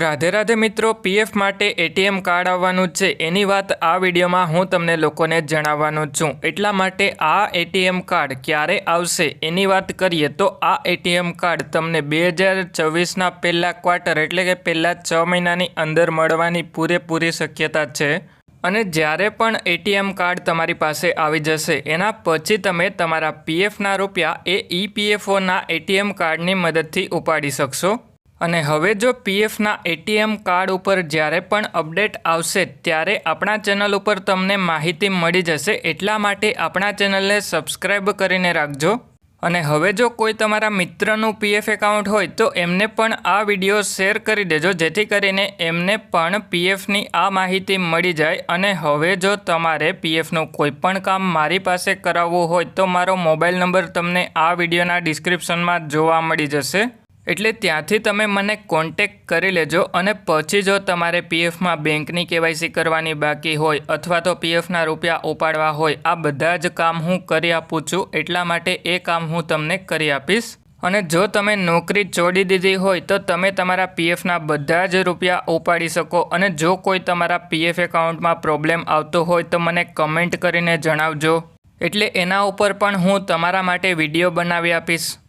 રાધે રાધે મિત્રો પીએફ માટે ATM card આવવાનું છે. એની વાત આ વિડીયોમાં હું તમને લોકોને જણાવવાનો છું. એટલા માટે આ એટીએમ કાર્ડ ક્યારે આવશે એની વાત કરીએ તો આ એટીએમ કાર્ડ તમને બે હજાર ચોવીસના પહેલાં ક્વાર્ટર એટલે કે પહેલાં છ મહિનાની અંદર મળવાની પૂરેપૂરી શક્યતા છે. અને જ્યારે પણ એટીએમ કાર્ડ તમારી પાસે આવી જશે, એના પછી તમે તમારા પીએફના રૂપિયા એ ઈપીએફઓના એટીએમ કાર્ડની મદદથી ઉપાડી શકશો. અને હવે જો પીએફના એટીએમ કાર્ડ ઉપર જ્યારે પણ અપડેટ આવશે, ત્યારે આપણા ચેનલ ઉપર તમને માહિતી મળી જશે. એટલા માટે આપણા ચેનલને સબસ્ક્રાઈબ કરીને રાખજો. અને હવે જો કોઈ તમારા મિત્રનું પીએફ એકાઉન્ટ હોય, તો એમને પણ આ વીડિયો શેર કરી દેજો, જેથી કરીને એમને પણ પીએફની આ માહિતી મળી જાય. અને હવે જો તમારે પીએફનું કોઈ પણ કામ મારી પાસે કરાવવું હોય, તો મારો મોબાઈલ નંબર તમને આ વિડીયોના ડિસ્ક્રિપ્શનમાં જોવા મળી જશે. એટલે ત્યાંથી તમે મને કોન્ટેક કરી લેજો અને પછી જો તમારે પીએફમાં બેંકની કેવાયસી કરવાની બાકી હોય અથવા તો પીએફના રૂપિયા ઉપાડવા હોય, આ બધા જ કામ હું કરી આપું છું. એટલા માટે એ કામ હું તમને કરી આપીશ. અને જો તમે નોકરી છોડી દીધી હોય, તો તમે તમારા પીએફના બધા જ રૂપિયા ઉપાડી શકો. અને જો કોઈ તમારા પીએફ એકાઉન્ટમાં પ્રોબ્લેમ આવતો હોય, તો મને કમેન્ટ કરીને જણાવજો. એટલે એના ઉપર પણ હું તમારા માટે વીડિયો બનાવી આપીશ.